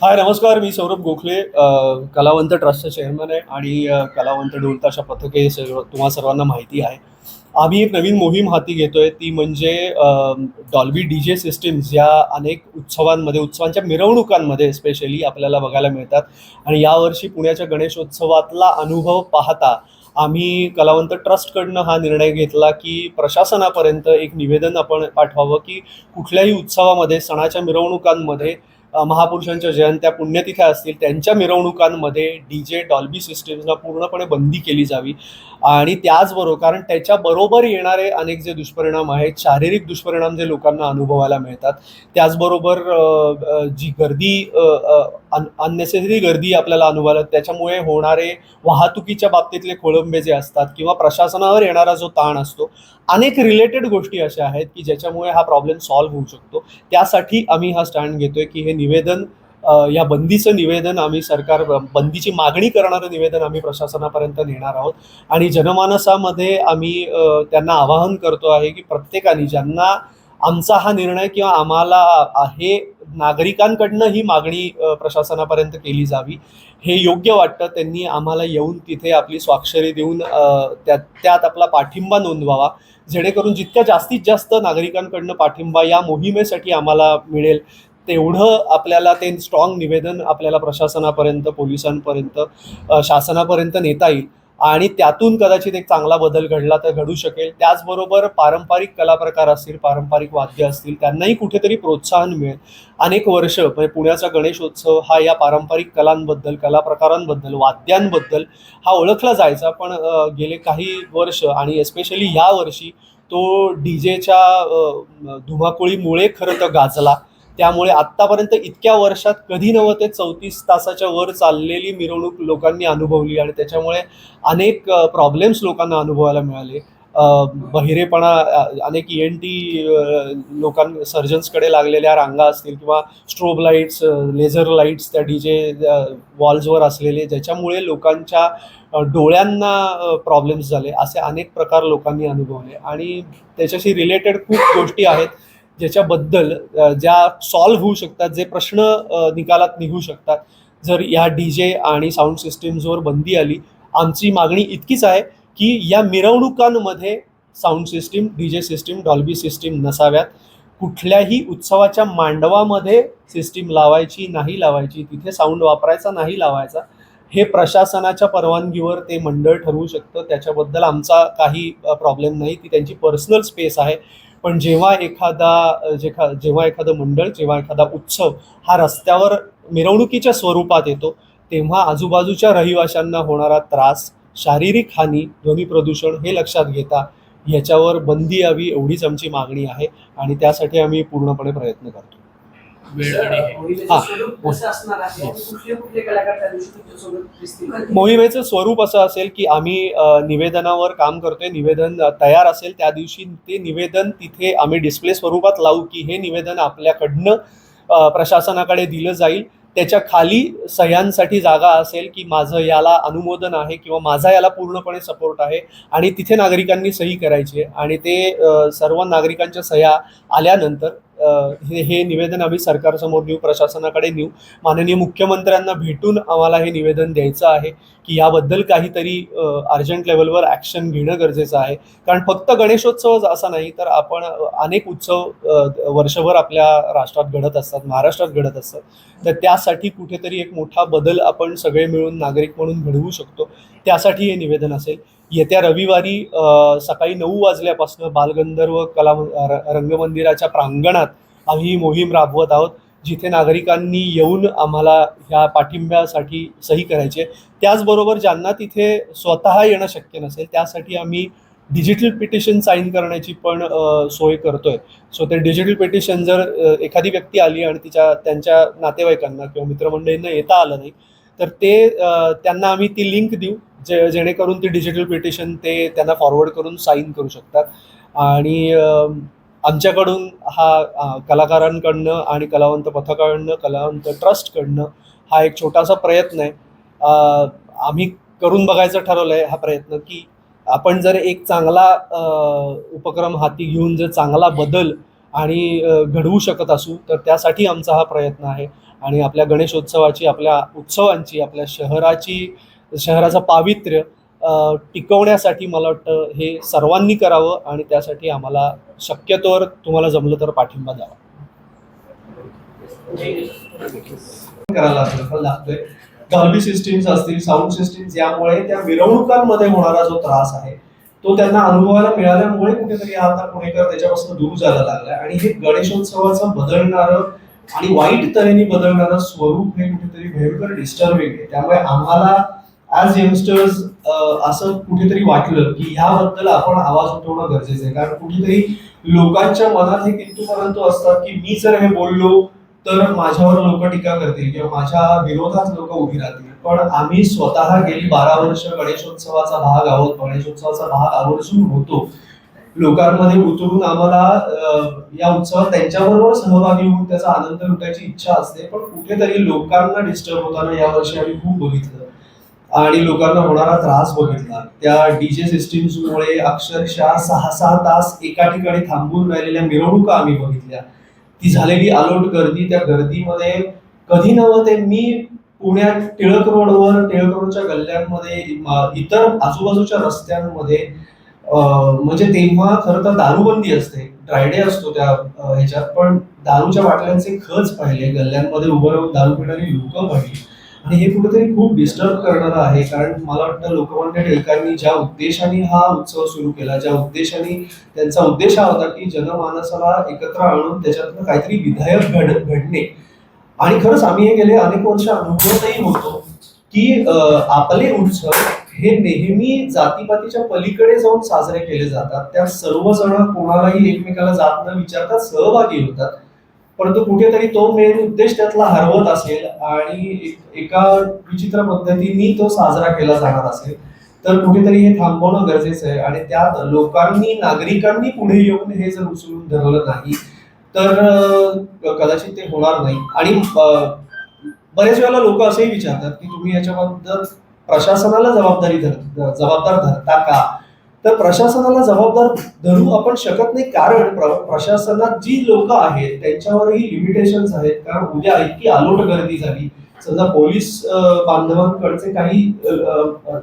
हाय नमस्कार मी सौरभ गोखले कलावंत ट्रस्टचा चेअरमन आहे आणि कलावंत ढोलताशा पथके सर्व तुम्हा सर्वांना माहिती आहे. आम्ही एक नवीन मोहीम हाती घेतोय ती म्हणजे डॉल्बी डी जे सिस्टीम्स या अनेक उत्सवांमध्ये उत्सवांच्या मिरवणुकांमध्ये स्पेशली आपल्याला बघायला मिळतात. आणि यावर्षी पुण्याच्या गणेशोत्सवातला अनुभव पाहता आम्ही कलावंत ट्रस्टकडनं हा निर्णय घेतला की प्रशासनापर्यंत एक निवेदन आपण पाठवावं की कुठल्याही उत्सवामध्ये सणाच्या मिरवणुकांमध्ये महापुरुषांच्या जयंत्या पुण्यतिथ्या असतील त्यांच्या मिरवणुकांमध्ये डी जे डॉल्बी सिस्टीम्सला पूर्णपणे बंदी केली जावी. आणि त्याचबरोबर कारण त्याच्याबरोबर येणारे अनेक जे दुष्परिणाम आहेत शारीरिक दुष्परिणाम जे लोकांना अनुभवायला मिळतात त्याचबरोबर जी गर्दी अन अननेसेसरी गर्दी आपल्याला अनुभवायला त्याच्यामुळे होणारे वाहतुकीच्या बाबतीतले खोळंबे जे असतात किंवा प्रशासनावर येणारा जो ताण असतो अनेक रिलेटेड गोष्टी अशा आहेत की ज्याच्यामुळे हा प्रॉब्लेम सॉल्व्ह होऊ शकतो. त्यासाठी आम्ही हा स्टँड घेतोय की हे निवेदन या बंदीचं निवेदन आम्ही सरकार बंदीची मागणी करणारं निवेदन आम्ही प्रशासनापर्यंत नेणार आहोत. आणि जनमानसामध्ये आम्ही त्यांना आवाहन करतो आहे की प्रत्येकाने ज्यांना आमचा हा निर्णय किंवा आम्हाला हे नागरिकांकडनं ही मागणी प्रशासनापर्यंत केली जावी. हे योग्य वाटतं. त्यांनी आम्हाला येऊन तिथे आपली स्वाक्षरी देऊन त्यात त्यात आपला पाठिंबा नोंदवावा. जेणेकरून जितक्या जास्तीत जास्त नागरिकांकडनं पाठिंबा या मोहिमेसाठी आम्हाला मिळेल तेवढं आपल्याला ते स्ट्रॉंग निवेदन आपल्याला प्रशासनापर्यंत पोलिसांपर्यंत शासनापर्यंत नेता येईल. आणि त्यातून कदाचित एक चांगला बदल घडला तर घडू शकेल. त्याचबरोबर पारंपरिक कलाप्रकार असतील पारंपरिक वाद्य असतील त्यांनाही कुठेतरी प्रोत्साहन मिळेल. अनेक वर्ष म्हणजे पुण्याचा गणेशोत्सव हा या पारंपरिक कलांबद्दल कलाप्रकारांबद्दल वाद्यांबद्दल हा ओळखला जायचा. पण गेले काही वर्ष आणि एस्पेशली ह्या वर्षी तो डी जेच्या धुमाकुळीमुळे खरं तर गाजला. त्यामुळे आत्तापर्यंत इतक्या वर्षात कधी नव्हतं ते चौतीस तासाच्या वर चाललेली मिरवणूक लोकांनी अनुभवली आणि त्याच्यामुळे अनेक प्रॉब्लेम्स लोकांना अनुभवायला मिळाले. बहिरेपणा अनेक ई एन टी लोकां सर्जन्सकडे लागलेल्या रांगा असतील किंवा स्ट्रोब लाईट्स लेझर लाईट्स त्या डी जे वॉल्सवर असलेले ज्याच्यामुळे लोकांच्या डोळ्यांना प्रॉब्लेम्स झाले असे अनेक प्रकार लोकांनी अनुभवले. आणि त्याच्याशी रिलेटेड खूप गोष्टी आहेत. ज्याच्याबद्दल ज्या सॉल्व्ह होऊ शकतात जे प्रश्न निकालात निघू शकतात. जर या डी जे आणि साऊंड सिस्टीम्सवर बंदी आली आमची मागणी इतकीच आहे की या मिरवणुकांमध्ये sound system D J system Dolby system नसाव्यात. कुठल्याही उत्सवाच्या मांडवामध्ये सिस्टीम लावायची नाही लावायची तिथे साऊंड वापरायचा नाही लावायचा हे प्रशासनाच्या परवानगीवर ते मंडळ ठरवू शकतं. त्याच्याबद्दल आमचा काही प्रॉब्लेम नाही. ती त्यांची पर्सनल स्पेस आहे. पण जेव्हा एखादा जेखा जेव्हा एखादं मंडळ जेव्हा एखादा उत्सव हा रस्त्यावर मिरवणुकीच्या स्वरूपात येतो तेव्हा आजूबाजूच्या रहिवाशांना होणारा त्रास शारीरिक हानी ध्वनी प्रदूषण हे लक्षात घेता याच्यावर बंदी यावी एवढीच आमची मागणी आहे आणि त्यासाठी आम्ही पूर्णपणे प्रयत्न करतो. वेळ आणि हे. मोहिमेचं. स्वरूप असं असेल की आम्ही निवेदनावर काम करतोय निवेदन तयार असेल त्या दिवशी ते निवेदन तिथे आम्ही डिस्प्ले स्वरूपात लावू की हे निवेदन आपल्याकडनं प्रशासनाकडे दिलं जाईल. त्याच्याखाली सह्यांसाठी जागा असेल की माझं याला अनुमोदन आहे किंवा माझा याला पूर्णपणे सपोर्ट आहे आणि तिथे नागरिकांनी सही करायची आहे. आणि ते सर्व नागरिकांच्या सह्या आल्यानंतर हे हे निवेदन आम्ही सरकारसमोर नेऊ प्रशासनाकडे नेऊ माननीय मुख्यमंत्र्यांना भेटून आम्हाला हे निवेदन द्यायचं आहे की याबद्दल काहीतरी अर्जंट लेवलवर ॲक्शन घेणं गरजेचं आहे. कारण फक्त गणेशोत्सवच असा नाही तर आपण अनेक उत्सव वर्षभर आपल्या राष्ट्रात घडत असतात महाराष्ट्रात घडत असतात. तर त्यासाठी कुठेतरी एक मोठा बदल आपण सगळे मिळून नागरिक म्हणून घडवू शकतो. त्यासाठी हे निवेदन असेल. येत्या रविवारी सकाळी नऊ वाजल्यापासून बालगंधर्व कला र- रंगमंदिराच्या प्रांगणात आम्ही ही मोहीम राबवत आहोत जिथे नागरिकांनी येऊन आम्हाला ह्या पाठिंब्यासाठी सही करायची आहे. त्याचबरोबर ज्यांना तिथे स्वतः येणं शक्य नसेल त्यासाठी आम्ही डिजिटल पिटिशन साईन करण्याची पण सोय करतोय. सो ते डिजिटल पिटिशन जर एखादी व्यक्ती आली आणि तिच्या त्यांच्या नातेवाईकांना किंवा मित्रमंडळींना येता आलं नाही तर ते त्यांना आम्ही ती लिंक देऊ. जे जेणेकरून ती डिजिटल पिटिशन ते त्यांना फॉरवर्ड करून साईन करू शकतात. आणि आमच्याकडून हा कलाकारांकडनं आणि कलावंत पथकाकडनं कलावंत ट्रस्टकडनं हा एक छोटासा प्रयत्न आहे. आम्ही करून बघायचं ठरवलं आहे हा प्रयत्न की आपण जर एक चांगला उपक्रम हाती घेऊन जर चांगला बदल आणि घडवू शकत असू तर त्यासाठी आमचा हा प्रयत्न आहे. आणि आपल्या गणेशोत्सवाची आपल्या उत्सवांची आपल्या शहराची शहराचं पावित्र्य टिकवण्यासाठी मला वाटतं हे सर्वांनी करावं आणि त्यासाठी आम्हाला शक्यतोवर तुम्हाला जमलं तर पाठिंबा द्यावा. करायला लागतोय. सिस्टीम्स असतील साऊंड सिस्टीम्स यामुळे त्या मिरवणुकांमध्ये होणारा जो त्रास आहे तो त्यांना अनुभवायला मिळाल्यामुळे कुठेतरी आता पुणेकर त्याच्यापासून दूर जायला लागलाय. आणि हे गणेशोत्सवाचं बदलणारं आणि वाईट तऱ्हेने बदलणारं स्वरूप हे कुठेतरी भयंकर डिस्टर्बिंग आहे. त्यामुळे आम्हाला ऍज यंगस्टर्स असं कुठेतरी वाटलं की ह्याबद्दल आपण आवाज उठवणं गरजेचं आहे. कारण कुठेतरी लोकांच्या मनात हे किंतु परंतु असतात की मी जर हे बोललो तर माझ्यावर लोक टीका करतील किंवा माझ्या विरोधात लोक उभी राहतील. पण आम्ही स्वतः गेली बारा वर्ष गणेशोत्सवाचा भाग आहोत. गणेशोत्सवाचा भाग आवर्जून होतो. लोकांमध्ये उतरून आम्हाला या उत्सवात त्यांच्याबरोबर सहभागी होऊन त्याचा आनंद लुटायची इच्छा असते. पण कुठेतरी लोकांना डिस्टर्ब होताना यावर्षी आम्ही खूप बघितलं. आणि लोकांना होणारा त्रास बघितला. त्या डीजे सिस्टीम्समुळे अक्षरशः सहा सहा तास एका ठिकाणी थांबून राहिलेल्या मिरवणुका आम्ही बघितल्या. ती झालेली आलोट गर्दी त्या गर्दीमध्ये कधी नव्हते मी पुण्यात टिळक रोडवर टिळक रोडच्या गल्ल्यांमध्ये इतर आजूबाजूच्या रस्त्यांमध्ये म्हणजे तेव्हा खरं तर दारूबंदी असते. ड्रायडे असतो त्या ह्याच्यात पण दारूच्या बाटल्यांचे खच पाहिले. गल्ल्यांमध्ये उभं राहून दारू पिणारी लोक पाहिली. आणि हे कुठेतरी खूप डिस्टर्ब करणारं आहे. कारण मला वाटतं लोकमान्य टिळकांनी ज्या उद्देशाने हा उत्सव सुरू केला ज्या उद्देशाने त्यांचा उद्देश हा होता की जनमानसाला एकत्र आणून त्याच्यातनं काहीतरी विधायक घड घडणे. आणि खरंच आम्ही हे गेले अनेक वर्ष अनुभवतही होतो की आपले उत्सव हे नेहमी जातीपातीच्या पलीकडे जाऊन साजरे केले जातात. त्या सर्वजण कोणालाही एकमेकाला जात न विचारता सहभागी होतात. परंतु कुठेतरी तो मेन उद्देश त्यातला हरवत असेल आणि एक- एका विचित्र पद्धतीने तो साजरा केला जाणार असेल तर कुठेतरी हे थांबवणं गरजेचं आहे. आणि त्यात लोकांनी नागरिकांनी पुढे येऊन हे जर उचलून धरलं नाही तर कदाचित ते होणार नाही. आणि बरेच वेळेला लोक असेही विचारतात की तुम्ही याच्याबद्दल प्रशासनाला जबाबदारी धर जबाबदार धरता का? तर प्रशासनाला जबाबदार धरू आपण शकत नाही. कारण प्र- प्रशासनात जी लोक आहेत त्यांच्यावरही लिमिटेशन्स आहेत. कारण उद्या इतकी आलोट गर्दी झाली. समजा पोलीस बांधवांकडचे काही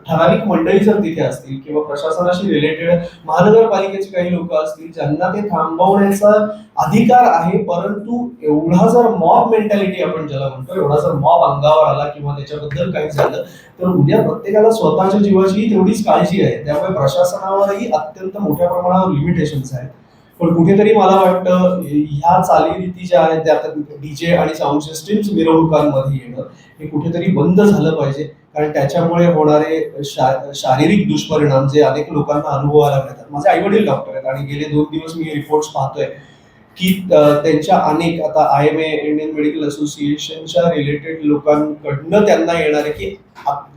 ठराविक मंडळी जर तिथे असतील किंवा प्रशासनाशी रिलेटेड महानगरपालिकेचे काही लोक असतील ज्यांना ते थांबवण्याचा अधिकार आहे परंतु एवढा जर मॉब मेंटॅलिटी आपण ज्याला म्हणतो एवढा जर मॉब अंगावर आला किंवा त्याच्याबद्दल काही झालं तर उद्या प्रत्येकाला स्वतःच्या जीवाची तेवढीच काळजी आहे. त्यामुळे प्रशासनावरही अत्यंत मोठ्या प्रमाणावर लिमिटेशन्स आहेत. पण कुठेतरी मला वाटतं ह्या चालीरीती ज्या आहेत त्या आता डीजे आणि साऊंड सिस्टीम्स मिरवणुकांमध्ये येणं हे कुठेतरी बंद झालं पाहिजे. कारण त्याच्यामुळे होणारे शा- शारीरिक दुष्परिणाम जे अनेक लोकांना अनुभवायला मिळतात. माझे आई वडील डॉक्टर आहेत आणि गेले दोन दिवस मी रिपोर्ट्स पाहतोय. की त्यांच्या अनेक आता I M A Indian medical असोसिएशनच्या रिलेटेड लोकांकडनं त्यांना येणार आहे की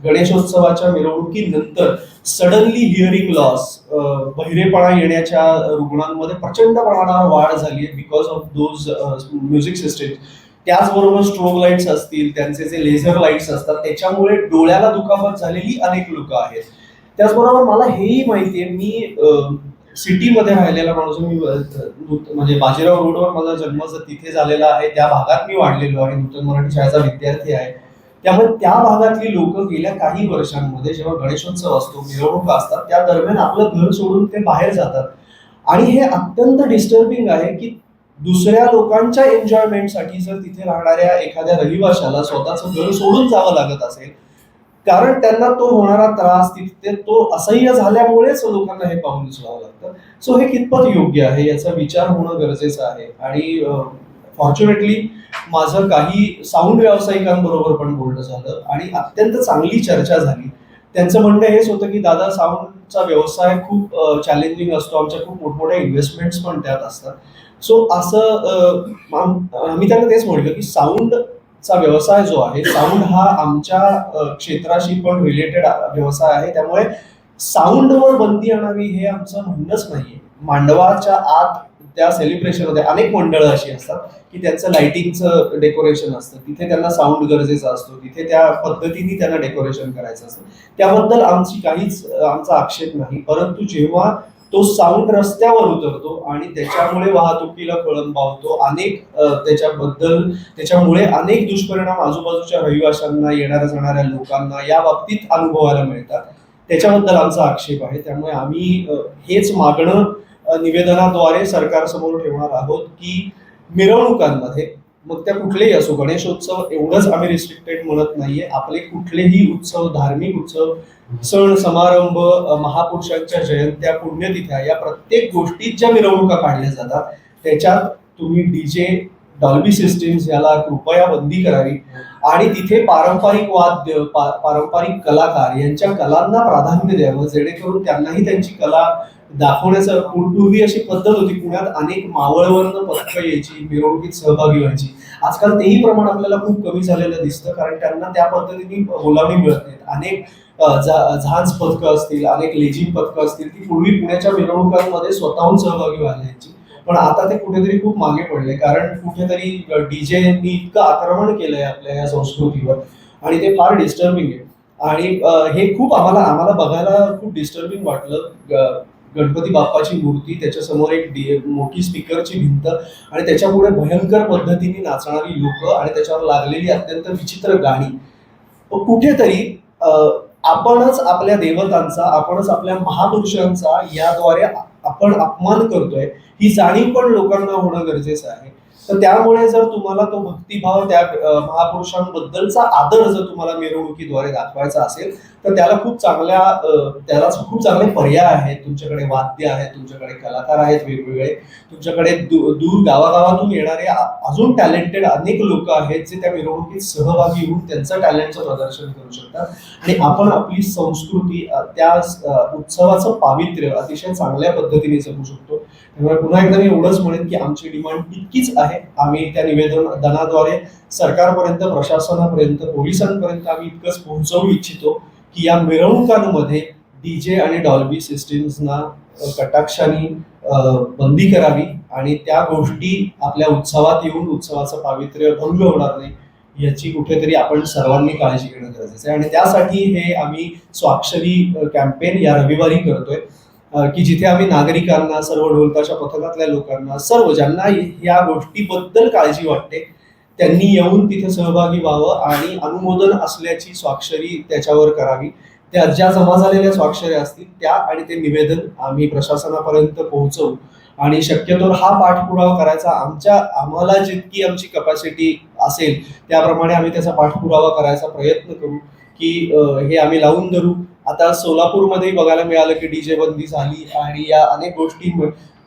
गणेशोत्सवाच्या मिरवणुकीनंतर सडनली हिअरिंग लॉस बहिरेपणा येण्याच्या रुग्णांमध्ये प्रचंड प्रमाणावर वाढ झाली आहे because of those music system त्याचबरोबर स्ट्रोक लाईट्स असतील त्यांचे जे लेझर लाईट्स असतात त्याच्यामुळे डोळ्याला दुखापत झालेली अनेक लोक आहेत. त्याचबरोबर मला हेही माहिती आहे मी सिटीमध्ये राहिलेला माणूस मी म्हणजे बाजीराव रोडवर माझा जन्म तिथे झालेला आहे त्या भागात मी वाढलेलो आहे. नूतन मराठी शाळेचा विद्यार्थी आहे. त्यामुळे त्या भागातली लोक गेल्या काही वर्षांमध्ये जेव्हा गणेशोत्सव असतो मिरवणुका असतात त्या दरम्यान आपलं घर सोडून ते बाहेर जातात. आणि हे अत्यंत डिस्टर्बिंग आहे की दुसऱ्या लोकांच्या एन्जॉयमेंटसाठी जर तिथे राहणाऱ्या एखाद्या रहिवाशाला स्वतःचं घर सोडून जावं लागत असेल कारण त्यांना तो होणारा त्रास तिथे तो असह्य झाल्यामुळेच लोकांना हे पाहून दिसवावं लागतं. सो हे कितपत योग्य आहे याचा विचार होणं गरजेचं आहे. आणि फॉर्च्युनेटली माझं काही साऊंड व्यावसायिकांबरोबर पण बोलणं झालं आणि अत्यंत चांगली चर्चा झाली. त्यांचं म्हणणं हेच होतं की दादा साऊंडचा व्यवसाय खूप चॅलेंजिंग असतो. आमच्या खूप मोठमोठ्या इन्व्हेस्टमेंट्स पण त्यात असतात. सो असं मी आम्ही त्यांना तेच म्हटलं की साऊंड चा व्यवसाय जो आहे साऊंड हा आमच्या क्षेत्राशी पण रिलेटेड व्यवसाय आहे. त्यामुळे साऊंडवर बंदी आणावी हे आमचं म्हणणंच नाहीये. मांडवाच्या आत त्या सेलिब्रेशनमध्ये अनेक मंडळं अशी असतात की त्यांचं लाइटिंगचं डेकोरेशन असतं. तिथे त्यांना साऊंड गरजेचा असतो. तिथे त्या पद्धतीने त्यांना डेकोरेशन करायचं असतं. त्याबद्दल आमची काहीच आमचा आक्षेप नाही. परंतु जेव्हा तो साऊंड रस्त्यावर उतरतो आणि त्याच्यामुळे वाहतुकीला खोळंबा होतो अनेक त्याच्याबद्दल त्याच्यामुळे अनेक दुष्परिणाम आजूबाजूच्या रहिवाशांना येणाऱ्या जाणाऱ्या लोकांना या बाबतीत अनुभवायला मिळतात. त्याच्याबद्दल आमचा आक्षेप आहे. त्यामुळे आम्ही हेच मागणं निवेदनाद्वारे सरकारसमोर ठेवणार आहोत की मिरवणुकांमध्ये मग त्या कुठलेही असो गणेशोत्सव एवढंच आम्ही रिस्ट्रिक्टेड म्हणत नाहीये. आपले कुठलेही उत्सव धार्मिक उत्सव सण समारंभ महापुरुषांच्या जयंत्या पुण्यतिथ्या या प्रत्येक गोष्टीत ज्या मिरवणुका काढल्या जातात त्याच्यात तुम्ही डीजे डॉल्बी सिस्टीम्स याला कृपया बंदी करावी. आणि तिथे पारंपरिक वाद्य पारंपरिक कलाकार यांच्या कलांना प्राधान्य द्यावं जेणेकरून त्यांनाही त्यांची कला दाखवण्याचं पूर्वी अशी पद्धत होती. पुण्यात अनेक मावळवरनं पथकं यायची मिरवणुकीत सहभागी व्हायची. आजकाल तेही प्रमाण आपल्याला खूप कमी झालेलं दिसतं कारण त्यांना त्या पद्धतीने बोलावणी मिळत नाहीत. अनेक अ, झांज पथकं असतील अनेक लेझिम पथकं असतील ती पूर्वी पुण्याच्या मिरवणुकांमध्ये स्वतःहून सहभागी व्हायला यायची. पण आता ते कुठेतरी खूप मागे पडले कारण कुठेतरी डीजेनी इतकं आक्रमण केलंय आपल्या या संस्कृतीवर आणि ते फार डिस्टर्बिंग आहे. आणि हे खूप आम्हाला आम्हाला बघायला खूप डिस्टर्बिंग वाटलं. गणपती बाप्पाची मूर्ती त्याच्यासमोर एक डी- मोठी स्पीकरची भिंत आणि त्याच्यापुढे भयंकर पद्धतीने नाचणारी लोक आणि त्याच्यावर लागलेली अत्यंत विचित्र गाणी. व कुठेतरी आपणच आपल्या देवतांचा आपणच आपल्या महापुरुषांचा याद्वारे आपण अपमान करतोय ही जाणीव पण लोकांना होणं गरजेचं आहे. तर त्यामुळे जर तुम्हाला तो भक्तिभाव त्या महापुरुषांबद्दलचा आदर जर तुम्हाला मिरवणुकीद्वारे दाखवायचा असेल तर त्याला खूप चांगल्या त्याला खूप चांगले पर्याय आहेत. तुमच्याकडे वाद्य आहेत तुमच्याकडे कलाकार आहेत वेगवेगळे. तुमच्याकडे दू- दूर गावागावातून येणारे अजून टॅलेंटेड अनेक लोक आहेत जे त्या मिरवणुकीत सहभागी होऊन त्यांचं टॅलेंटचं प्रदर्शन करू शकतात. आणि आपण आपली संस्कृती त्या उत्सवाचं पावित्र्य अतिशय चांगल्या पद्धतीने जगू शकतो. त्यामुळे पुन्हा एकदा मी एवढंच म्हणेन की आमची डिमांड तितकीच आहे आम्ही त्या निवेदनाद्वारे सरकारपर्यंत प्रशासनापर्यंत पोलिसांपर्यंत आम्ही इतकंच पोहोचवू इच्छितो की या मिरवणुकांमध्ये डीजे आणि डॉल्बी सिस्टीम्सना कटाक्षाने बंदी करावी आणि त्या गोष्टी आपल्या उत्सवात येऊन उत्सवाचं पावित्र्य भंग होणार नाही याची कुठेतरी आपण सर्वांनी काळजी घेणं गरजेचं आहे. आणि त्यासाठी हे आम्ही स्वाक्षरी कॅम्पेन या रविवारी करतोय. की जिथे आम्ही नागरिकांना सर्व ढोलताशा पथकातल्या लोकांना सर्व ज्यांना या गोष्टीबद्दल काळजी वाटते त्यांनी येऊन तिथे सहभागी व्हावं आणि अनुमोदन असल्याची स्वाक्षरी त्याच्यावर करावी. त्या ज्या जमा झालेल्या स्वाक्षऱ्या असतील त्या आणि ते निवेदन आम्ही प्रशासनापर्यंत पोहोचवू. आणि शक्यतो हा पाठपुरावा करायचा आमच्या आम्हाला जितकी आमची कपॅसिटी असेल त्याप्रमाणे आम्ही त्याचा पाठपुरावा करायचा प्रयत्न करू की हे आम्ही लावून धरू. आता सोलापूरमध्ये बघायला मिळालं की डीजे बंदी झाली आणि या अनेक गोष्टी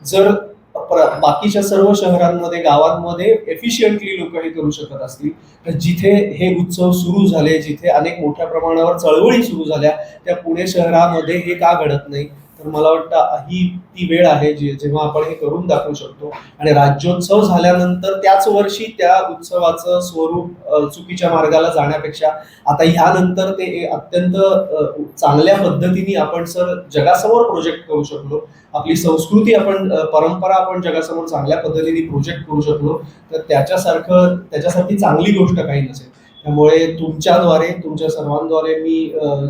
जर प्र- बाकीच्या सर्व शहरांमध्ये गावांमध्ये एफिशियंटली लोक हे करू शकत असतील तर जिथे हे उत्सव सुरू झाले जिथे अनेक मोठ्या प्रमाणावर चळवळी सुरू झाल्या त्या पुणे शहरामध्ये हे का घडत नाही? तर मला वाटतं ही ती वेळ आहे जी जेव्हा आपण हे करून दाखवू शकतो. आणि राज्योत्सव झाल्यानंतर त्याच वर्षी त्या उत्सवाचं स्वरूप चुकीच्या मार्गाला जाण्यापेक्षा आता ह्यानंतर ते अत्यंत चांगल्या पद्धतीने आपण सर जगासमोर प्रोजेक्ट करू शकलो. आपली संस्कृती आपण परंपरा आपण जगासमोर चांगल्या पद्धतीने प्रोजेक्ट करू शकलो. तर त्याच्यासारखं त्याच्यासाठी चांगली गोष्ट काही नसेल. त्यामुळे तुमच्याद्वारे तुमच्या सर्वांद्वारे मी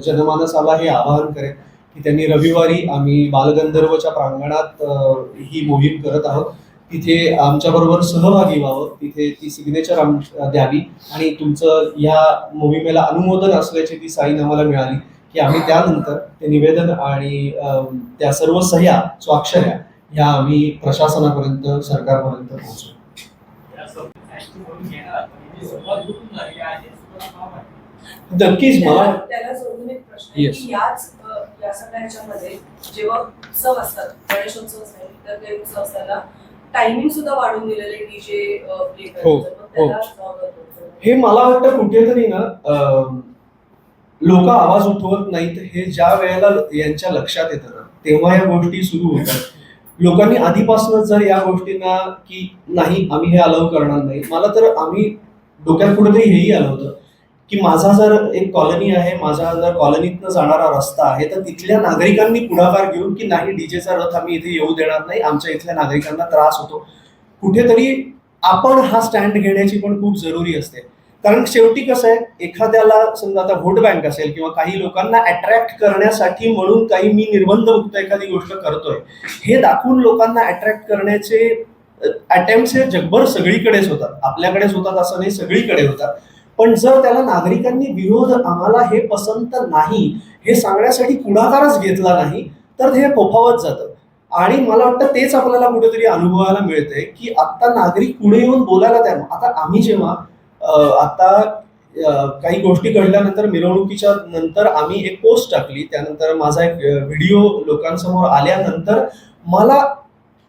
जनमानसाला हे आवाहन करेन. की त्यांनी रविवारी आम्ही बालगंधर्वच्या प्रांगणात ही मोहीम करत आहोत. तिथे आमच्याबरोबर सहभागी व्हावं. तिथे ती सिग्नेचर आम द्यावी आणि तुमचं या मोहिमेला अनुमोदन असल्याची ती साईन आम्हाला मिळाली की आम्ही त्यानंतर ते निवेदन आणि त्या सर्व सह्या स्वाक्षऱ्या ह्या आम्ही प्रशासनापर्यंत सरकारपर्यंत पोहोचवू. नक्कीच मला या सगळ्या ह्याच्यामध्ये जेव्हा उत्सव असतात गणेशोत्सव असेल इतर काही उत्सव असताना टायमिंग सुद्धा वाढून दिलेले डीजे प्ले हो? हे. मला वाटतं कुठेतरी ना लोक आवाज उठवत नाहीत हे ज्या वेळेला यांच्या लक्षात येतं ना तेव्हा या गोष्टी सुरू होतात. लोकांनी आधीपासूनच जर या गोष्टींना की नाही आम्ही हे अलाव करणार नाही. मला तर आम्ही डोक्यात कुठेतरी हेही आलं होतं. की माझा जर एक कॉलनी आहे माझा जर कॉलनीतनं जाणारा रस्ता आहे तर तिथल्या नागरिकांनी पुढाकार घेऊन की नाही डीजेचा रथ आम्ही इथे येऊ देणार नाही आमच्या इथल्या नागरिकांना त्रास होतो. कुठेतरी आपण हा स्टँड घेण्याची पण खूप जरुरी असते. कारण शेवटी कसं आहे एखाद्याला समजा आता व्होट बँक असेल किंवा काही लोकांना अट्रॅक्ट करण्यासाठी म्हणून काही मी निर्बंधमुक्त एखादी गोष्ट करतोय हे दाखवून लोकांना अट्रॅक्ट करण्याचे अटेम्प्ट हे जगभर सगळीकडेच होतात. आपल्याकडेच होतात असं नाही सगळीकडे होतात. पण जर त्याला नागरिकांनी विरोध आम्हाला हे पसंत नाही हे सांगण्यासाठी पुढाकारच घेतला नाही तर हे फोफावत जातं. आणि मला वाटतं तेच आपल्याला कुठेतरी अनुभवायला मिळतंय की आत्ता नागरिक पुढे येऊन बोलायला त्या आता आम्ही जेव्हा आता काही गोष्टी घडल्यानंतर मिरवणुकीच्या नंतर आम्ही एक पोस्ट टाकली. त्यानंतर माझा एक व्हिडिओ लोकांसमोर आल्यानंतर मला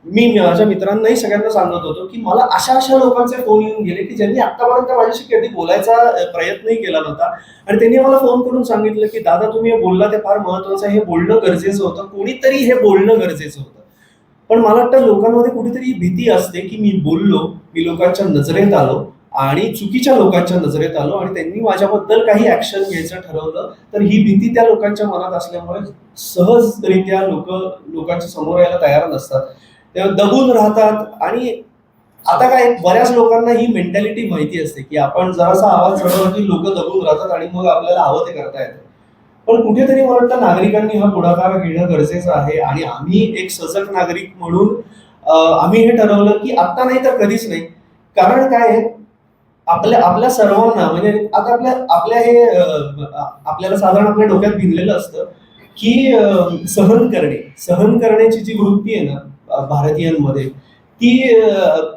मी माझ्या मित्रांनाही सगळ्यांना सांगत होतो की मला अशा अशा लोकांचे फोन येऊन गेले की ज्यांनी आतापर्यंत माझ्याशी कधी बोलायचा प्रयत्नही केला नव्हता. आणि त्यांनी मला फोन करून सांगितलं की दादा तुम्ही हे बोलला ते फार महत्वाचं हे बोलणं गरजेचं होतं. कोणीतरी हे बोलणं गरजेचं होतं. पण मला वाटतं लोकांमध्ये कुठेतरी भीती असते की मी बोललो मी लोकांच्या नजरेत आलो आणि चुकीच्या लोकांच्या नजरेत आलो आणि त्यांनी माझ्याबद्दल काही ऍक्शन घ्यायचं ठरवलं तर ही भीती त्या लोकांच्या मनात असल्यामुळे सहजरित्या लोक लोकांच्या समोर यायला तयार नसतात. तेव्हा दबून राहतात. आणि आता काय बऱ्याच लोकांना ही मेंटॅलिटी माहिती असते की आपण जरासा आवाज चढवला की लोक दबून राहतात आणि मग आपल्याला हवं ते करता येतं. पण कुठेतरी मला वाटतं नागरिकांनी हा पुढाकार घेणं गरजेचं आहे आणि आम्ही एक सजग नागरिक म्हणून आम्ही हे ठरवलं की आता नाही तर कधीच नाही. कारण काय आहे, आपल्या आपल्या सर्वांना म्हणजे आता आपल्या आपल्या हे आपल्याला साधारण आपल्या डोक्यात भिनलेलं असतं की सहन करणे. सहन करण्याची जी वृत्ती आहे ना भारतीयांमध्ये ती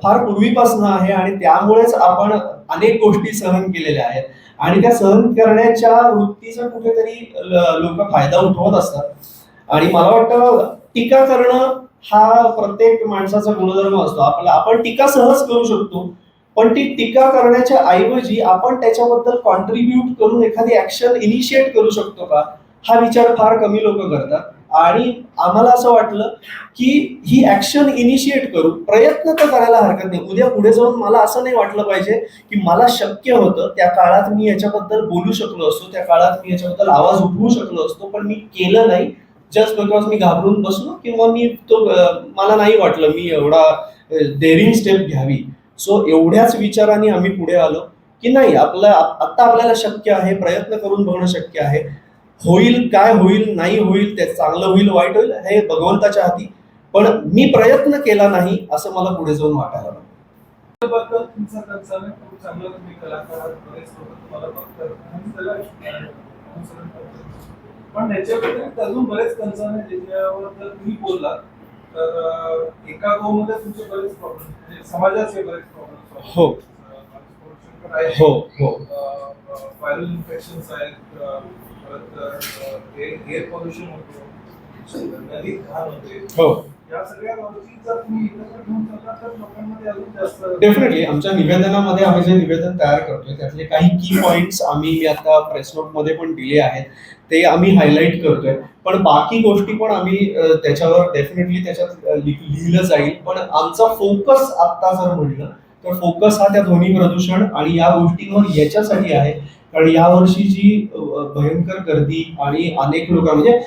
फार पूर्वीपासून आहे आणि त्यामुळेच आपण अनेक गोष्टी सहन केलेल्या आहेत. आणि त्या सहन करण्याच्या वृत्तीचा कुठेतरी लोक फायदा उठवत असतात. आणि मला वाटतं टीका करणं हा प्रत्येक माणसाचा गुणधर्म असतो. आपला आपण टीका सहज करू शकतो पण ती टीका करण्याच्या ऐवजी आपण त्याच्याबद्दल कॉन्ट्रीब्यूट करून एखादी ऍक्शन इनिशिएट करू शकतो का? हा विचार फार कमी लोक करतात. आणि आम्हाला असं वाटलं की ही ऍक्शन इनिशिएट करू प्रयत्न तर करायला हरकत नाही. उद्या पुढे जाऊन मला असं नाही वाटलं पाहिजे की मला शक्य होतं. त्या काळात मी याच्याबद्दल बोलू शकलो असतो. त्या काळात मी याच्याबद्दल आवाज उठवू शकलो असतो. पण मी केलं नाही. जस्ट बिकॉज मी घाबरून बसलो किंवा मी तो मला नाही वाटलं मी एवढा डेअरिंग स्टेप घ्यावी. सो एवढ्याच विचाराने आम्ही पुढे आलो की नाही आपलं आता आपल्याला शक्य आहे प्रयत्न करून बघणं शक्य आहे. होईल काय होईल नाही होईल ते चांगलं होईल वाईट होईल हे भगवंताच्या हाती. पण मी प्रयत्न केला नाही असं मला पुढे जाऊन वाटायला लागलं. पण त्याच्या व्यतिरिक्त अजून बरेच कन्सर्न आहे ज्याच्यावर जर तुम्ही बोललात तर एका मध्ये तुमचे बरेच प्रॉब्लेम म्हणजे समाजाचे बरेच प्रॉब्लेम हो. हो हो. व्हायरल इन्फेक्शन आहेत परत एअर पोल्युशन होतो नदीत घाण होते. हो. या सगळ्या गोष्टी जर तुम्ही एकत्र घेऊन चालला तर लोकांमध्ये अजून जास्त डेफिनेटली आमच्या निवेदनामध्ये आम्ही जे निवेदन तयार करतोय त्यातले काही की पॉइंट्स आम्ही आता प्रेस मध्ये पण दिले आहेत. ते आम्ही हायलाईट करतोय. पण बाकी गोष्टी पण आम्ही त्याच्यावर डेफिनेटली त्याच्यात लिहिलं जाईल. पण आमचा फोकस आता जर म्हटलं तर फोकस हा त्या ध्वनी प्रदूषण आणि या गोष्टींवर याच्यासाठी आहे. कारण यावर्षी जी भयंकर गर्दी आणि अनेक लोक म्हणजे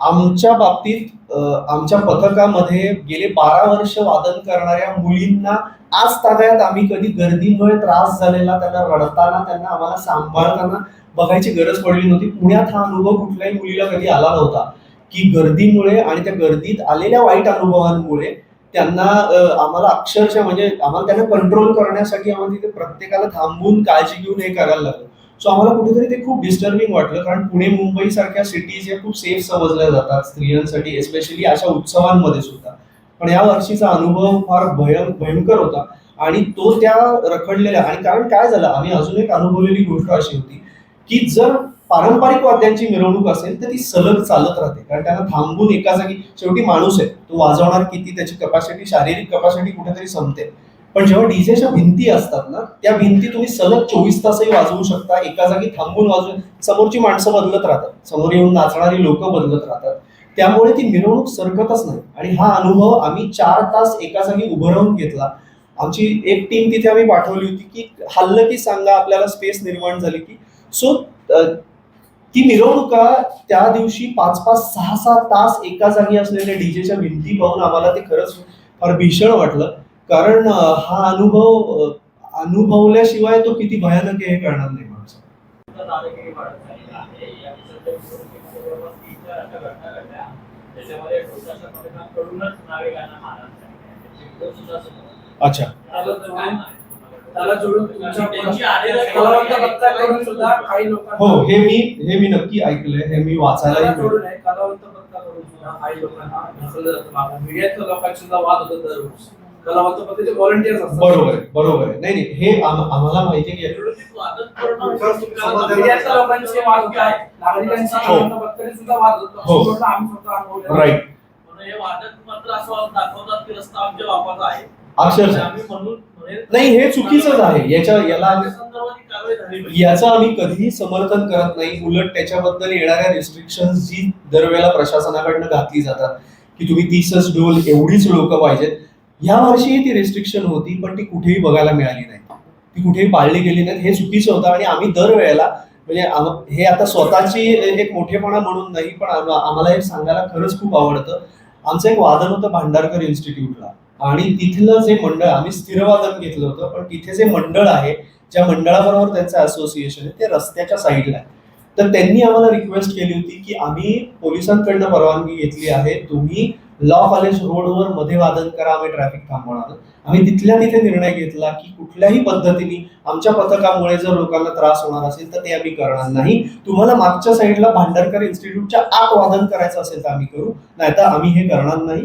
आमच्या बाबतीत आमच्या पथकामध्ये गेले बारा वर्ष वादन करणाऱ्या मुलींना आज ताब्यात आम्ही कधी गर्दीमुळे त्रास झालेला त्यांना रडताना त्यांना आम्हाला सांभाळताना बघायची गरज पडली नव्हती. पुण्यात हा अनुभव कुठल्याही मुलीला कधी आला नव्हता. की गर्दीमुळे आणि त्या गर्दीत आलेल्या वाईट अनुभवांमुळे त्यांना आम्हाला अक्षरशः म्हणजे आम्हाला त्यांना कंट्रोल करण्यासाठी आम्हाला तिथे प्रत्येकाला थांबून काळजी घेऊन हे करायला लागलं. सो आम्हाला कुठेतरी ते खूप डिस्टर्बिंग वाटलं कारण पुणे मुंबई सारख्या सिटीज या खूप सेफ समजल्या जातात स्त्रियांसाठी एस्पेशली अशा उत्सवांमध्ये सुद्धा. पण या वर्षीचा अनुभव फार भयं भयंकर होता. आणि तो त्या रखडलेल्या आणि कारण काय झालं आम्ही अजून एक अनुभवलेली गोष्ट अशी होती की जर पारंपरिक वाद्यांची मिरवणूक असेल तर ती सलग चालत राहते. कारण त्यांना थांबून एका जागी शेवटी माणूस आहे तो वाजवणार किती त्याची कपॅसिटी शारीरिक कपॅसिटी कुठेतरी संपते. पण जेव्हा डीजेच्या भिंती असतात ना त्या भिंती तुम्ही सलग चोवीस तासही वाजवू शकता. एका जागी थांबून वाजवून समोरची माणसं बदलत राहतात. समोर येऊन नाचणारी लोक बदलत राहतात. त्यामुळे ती मिरवणूक सरकतच नाही. आणि हा अनुभव आम्ही चार तास एका जागी उभं राहून घेतला. आमची एक टीम तिथे आम्ही पाठवली होती की हल्लं की सांगा आपल्याला स्पेस निर्माण झाली की. सो ती मिरवणुका त्या दिवशी पाच पाच सहा सहा तास एका जागी असलेल्या डीजेच्या भिंती पाहून आम्हाला ते खरंच फार भीषण वाटलं. कारण हा अनुभव अनुभवल्याशिवाय तो किती भयानक आहे हे कळणार नाही माणसं सुद्धा अच्छा. काही हो हे मी हे मी नक्की ऐकलंय हे मी वाचायला त्याला मिळालं. जोडून कलावंत सुद्धा काही लोकांना मीडियातल्या लोकांशी वाद होतो दररोज कलावंत पथकाचे व्हॉलंटियर्स असतात. बरोबर आहे बरोबर. आहे नाही नाही हे आम- आम्हाला माहिती आहे की वाद हो. पथकाने सुद्धा वाद होतो. हो. आम्ही स्वतः अनुभवलेलं आहे. राईट म्हणून हे वादक मात्र असं दाखवतात की रस्ता आमच्या बापाचा आहे. अक्षरशः. आम्ही म्हणून नाही हे चुकीचंच आहे. याच्या याला त्या संदर्भात ही कारवाई झाली पाहिजे. याचं आम्ही कधीही समर्थन करत नाही. उलट त्याच्याबद्दल येणाऱ्या रिस्ट्रिक्शन जी दरवेळेला प्रशासनाकडनं घातली जातात की तुम्ही तीसच डोल एवढीच लोक पाहिजेत. या वर्षीही ती रिस्ट्रिक्शन होती पण ती कुठेही बघायला मिळाली नाही. ती कुठेही पाळली गेली नाही. हे चुकीचं होतं आणि आम्ही दरवेळेला म्हणजे हे आता स्वतःची एक मोठेपणा म्हणून नाही पण आम्हाला हे सांगायला खरंच खूप आवडतं. आमचं एक वादन होतं भांडारकर इन्स्टिट्यूटला आणि तिथलं जे मंडळ आम्ही स्थिरवादन घेतलं होतं पण तिथे जे मंडळ आहे ज्या मंडळाबरोबर त्यांचं असोसिएशन आहे ते रस्त्याच्या साईडला आहे. तर त्यांनी आम्हाला रिक्वेस्ट केली होती की आम्ही पोलिसांकडनं परवानगी घेतली आहे. तुम्ही लॉ कॉलेज रोडवर मध्ये वादन करा आम्ही ट्रॅफिक थांबवणार आम्ही तिथल्या तिथे निर्णय घेतला की कुठल्याही पद्धतीने आमच्या पथकामुळे जर लोकांना त्रास होणार असेल तर ते आम्ही करणार नाही. तुम्हाला मागच्या साईडला भांडारकर इन्स्टिट्यूटच्या आत वादन करायचं असेल तर आम्ही करू नाहीतर आम्ही हे करणार नाही.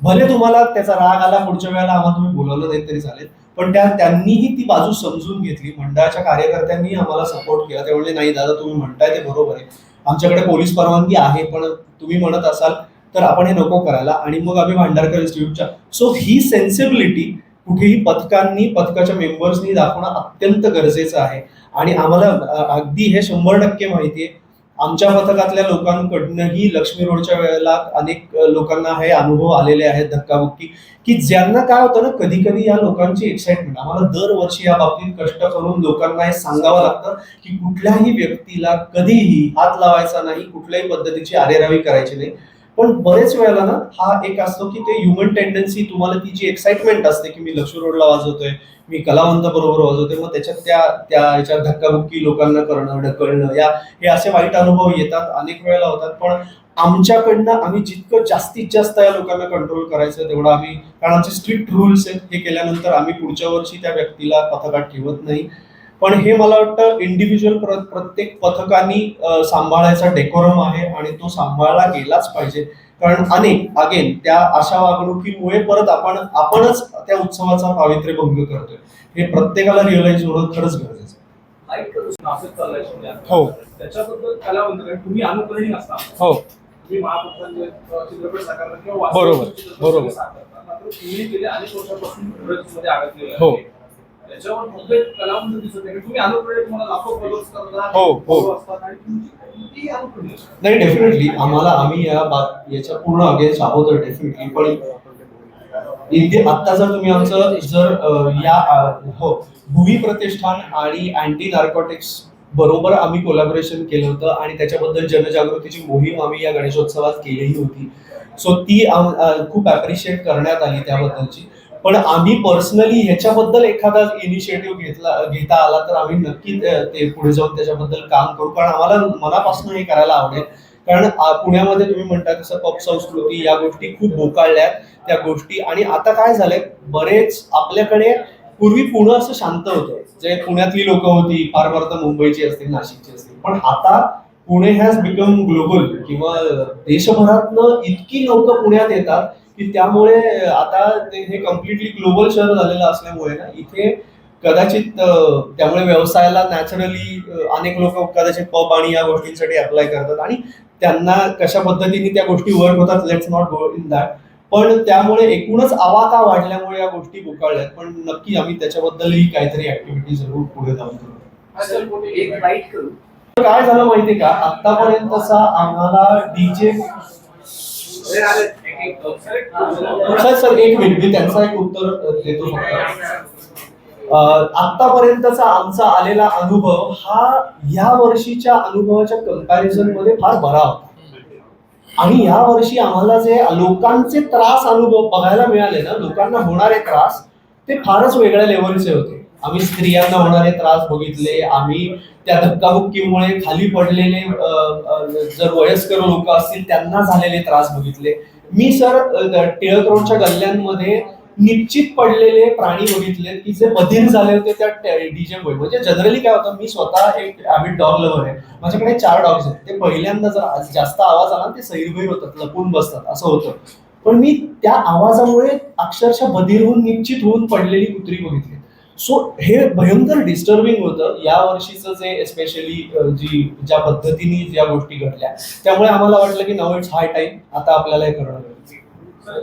भले तुम्हाला त्याचा राग आला पुढच्या वेळेला आम्हाला तुम्ही बोलवलं नाही तरी चालेल पण त्या त्यांनीही ती बाजू समजून घेतली. मंडळाच्या कार्यकर्त्यांनी आम्हाला सपोर्ट केला. ते नाही दादा तुम्ही म्हणताय ते बरोबर आहे. आमच्याकडे पोलीस परवानगी आहे पण तुम्ही म्हणत असाल तर आपण हे नको करायला. आणि मग आम्ही भांडारकर इन्स्टिट्यूटच्या सो ही सेन्सिबिलिटी कुठेही पथकांनी पथकाच्या मेंबर्सनी दाखवणं अत्यंत गरजेचं आहे. आणि आम्हाला अगदी हे शंभर टक्के माहिती आहे आमच्या पथकातल्या लोकांकडनंही लक्ष्मी रोडच्या वेळेला अनेक लोकांना हे अनुभव आलेले आहेत धक्काबुक्की. की ज्यांना काय होतं ना कधी कधी या लोकांची एक्साइटमेंट आम्हाला दरवर्षी या बाबतीत कष्ट करून लोकांना हे सांगावं लागतं की कुठल्याही व्यक्तीला कधीही हात लावायचा नाही कुठल्याही पद्धतीची आरेरावी करायची नाही. पण बरेच वेळेला ना हा एक असतो की ते ह्युमन टेंडन्सी तुम्हाला ती जी एक्साइटमेंट असते की मी लक्ष्मी रोडला वाजवतोय मी कलावंत बरोबर वाजवतोय मग त्याच्यात त्या त्या याच्यात धक्काबुक्की लोकांना करणं ढकलणं या हे असे वाईट अनुभव येतात अनेक वेळेला होतात. पण आमच्याकडनं आम्ही जितकं जास्तीत जास्त या लोकांना कंट्रोल करायचं तेवढं आम्ही कारण आमचे स्ट्रिक्ट रूल्स आहेत हे केल्यानंतर आम्ही पुढच्या वर्षी त्या व्यक्तीला पथकात ठेवत नाही. पण हे मला वाटतं इंडिव्हिज्युअल प्रत्येक पथकानी सांभाळायचा डेकोरम आहे आणि तो सांभाळला गेलाच पाहिजे कारण अनेक अगेन त्या अशा वागणुकीमुळे परत आपण आपणच त्या उत्सवाचा पावित्र्य भंग करतोय हे प्रत्येकाला रिअलाइज होणं खरंच गरजेचं. हो. त्याच्याबद्दल कलावंत कारण तुम्ही अनुकरणीय असता हो बरोबर, बरोबर. हो. आहे. त्याच्यावर मुंबईत कलावंत दिसत नाही तुम्ही अनुकरणीय तुम्हाला लाखो फॉलोअर्स करता हो, हो. follow असतात आणि तुमची कोणतीही अनुकरणीय असतात. नाही डेफिनेटली आम्हाला आम्ही या बात याच्या पूर्ण अगेन्स्ट आहोत डेफिनेटली पण इथे आता जर तुम्ही आमचं जर अ, या अ, हो भुवी प्रतिष्ठान आणि अँटी नार्कोटिक्स बरोबर आम्ही कोलॅबोरेशन केलं होतं आणि त्याच्याबद्दल जनजागृतीची मोहीम आम्ही या गणेशोत्सवात केलेली होती सो ती आम- अ, खूप अप्रिशिएट करण्यात आली त्याबद्दलची पण आम्ही पर्सनली ह्याच्याबद्दल एखादा इनिशिएटिव्ह घेतला घेता आला तर आम्ही नक्की ते पुढे जाऊन त्याच्याबद्दल काम करू. कारण आम्हाला मनापासून हे करायला आवडेल. कारण पुण्यामध्ये तुम्ही म्हणता तसं पप संस्कृती या गोष्टी खूप बोकाळल्या त्या गोष्टी. आणि आता काय झालंय? बरेच आपल्याकडे पूर्वी पुणे असं शांत होतं. जे पुण्यातली लोक होती फार फार तर मुंबईची असतील नाशिकची असतील. पण आता पुणे हॅज बिकम ग्लोबल किंवा देशभरातनं इतकी लोक पुण्यात येतात की त्यामुळे आता ते हे कम्प्लिटली ग्लोबल शहर झालेलं असल्यामुळे ना इथे कदाचित त्यामुळे व्यवसायाला नॅचरली अनेक लोक कदाचित पब आणि या गोष्टींसाठी अप्लाय करतात आणि त्यांना कशा पद्धतीने त्या गोष्टी वर्क होतात let's not go in that पण त्यामुळे एकूणच आवाका वाढल्यामुळे या गोष्टी बुकाळल्यात पण नक्की आम्ही त्याच्याबद्दलही काहीतरी ऍक्टिव्हिटी जरूर पुढे जाऊन करू. काय झालं माहितीये का? आतापर्यंतचा आम्हाला डीजे अरे, अरे, एक- एक- correct. सर सर एक मिनिट. मी त्यांचा एक उत्तर देतो आतापर्यंतचा आमचा आलेला अनुभव हा या वर्षीच्या अनुभवाच्या कंपॅरिझनमध्ये फार बरा होता. आणि या वर्षी आम्हाला जे लोकांचे त्रास अनुभव बघायला मिळाले ना लोकांना होणारे त्रास ते फारच वेगळ्या लेवलचे होते. आम्ही स्त्रियांना होणारे त्रास बघितले आम्ही त्या धक्काबुक्कीमुळे खाली पडलेले जर वयस्कर लोक असतील त्यांना झालेले त्रास बघितले. मी सर टिळक रोडच्या गल्ल्यांमध्ये निश्चित पडलेले प्राणी बघितले की जे बधीर झाले होते त्या डीजे मुळे. म्हणजे जनरली काय होतं मी स्वतः एक आम्ही डॉग लवर आहे. माझ्याकडे चार डॉग्स आहेत. ते पहिल्यांदा जर जास्त आवाज आला ते सैरभैर होतात लपून बसतात असं होतं. पण मी त्या आवाजामुळे अक्षरशः बधीर होऊन निश्चित होऊन पडलेली कुत्री बघितली. सो हे भयंकर डिस्टर्बिंग होतं. या वर्षीचं जे एस्पेशली जी ज्या पद्धतीने ज्या गोष्टी घडल्या त्यामुळे आम्हाला वाटलं की नाव इट्स हाय टाईम आता आपल्याला हे करणं गरजेचं